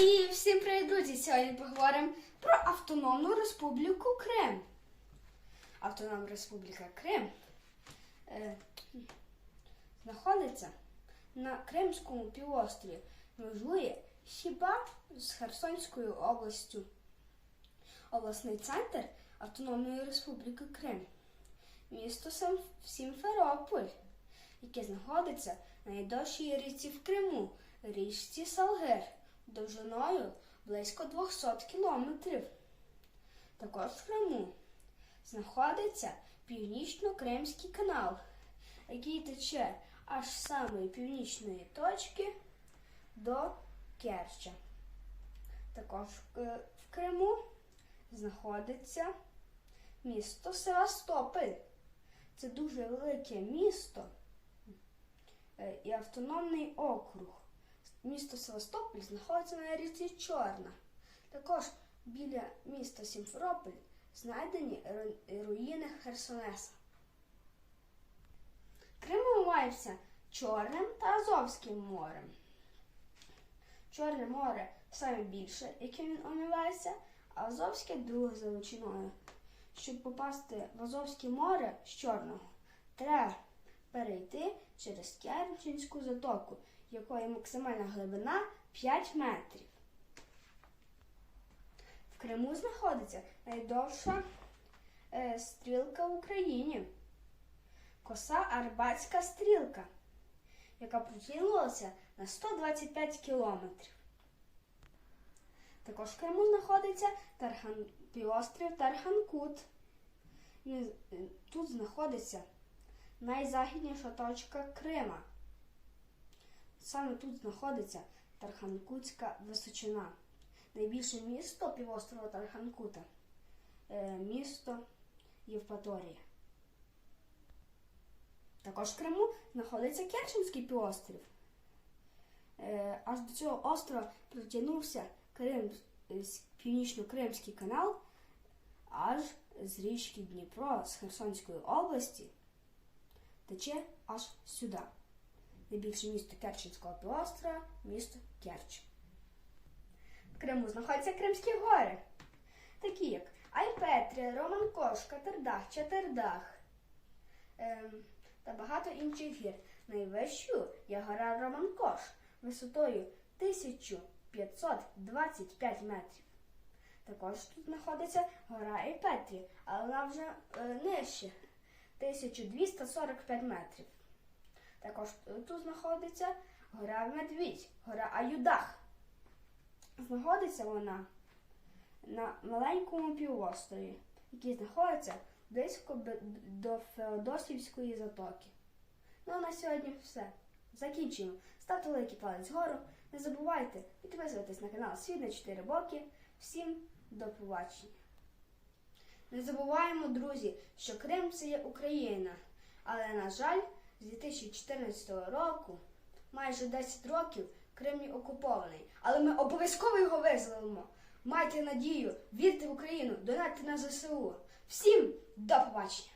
І всім привіт, друзі! Сьогодні поговоримо про Автономну Республіку Крим. Автономна Республіка Крим е, знаходиться на Кримському півострові, межує хіба з Херсонською областю. Обласний центр Автономної Республіки Крим. Місто Сімферополь, яке знаходиться на найдовшій річці в Криму, річці Салгир, довжиною близько 200 кілометрів. Також в Криму знаходиться Північно-Кримський канал, який тече аж з самої північної точки до Керча. Також в Криму знаходиться місто Севастополь. Це дуже велике місто е, і автономний округ. Місто Севастополь знаходиться на річці Чорна. Також біля міста Сімферополь знайдені руїни Херсонеса. Крим омивається Чорним та Азовським морем. Чорне море саме більше, яким він омивається, а Азовське друге за величиною. Щоб попасти в Азовське море з Чорного, треба перейти через Керченську затоку, якої максимальна глибина 5 метрів. В Криму знаходиться найдовша е, стрілка в Україні. Коса Арбатська стрілка, яка протягнулася на 125 кілометрів. Також в Криму знаходиться Тархан, півострів Тарханкут. Тут знаходиться найзахідніша точка Крима. Саме тут знаходиться Тарханкутська височина. Найбільше місто півострова Тарханкута е, місто Євпаторія. Також в Криму знаходиться Керченський півострів. Е, аж до цього острова протягнувся Крим, північно-кримський канал, аж з річки Дніпро з Херсонської області тече аж сюди. Найбільше місто Керченського півострова місто Керч. В Криму знаходяться Кримські гори, такі як Айпетрія, Романкош, Катердах, Чатердах ем, та багато інших гір. Найвищою є гора Романкош висотою 1525 метрів. Також тут знаходиться гора Айпетрія, але вона вже е, нижче 1245 метрів. Також тут знаходиться гора Медвідь, гора Аюдах. Знаходиться вона на маленькому півострові, який знаходиться близько до Феодосівської затоки. Ну а на сьогодні все. Закінчуємо. Ставте великий палець вгору. Не забувайте підписуватись на канал Світ на 4 боки. Всім до побачення. Не забуваємо, друзі, що Крим це є Україна. Але, на жаль, з 2014 року, майже 10 років, Крим окупований. Але ми обов'язково його визволимо. Майте надію, вірте в Україну, донатьте на ЗСУ. Всім до побачення!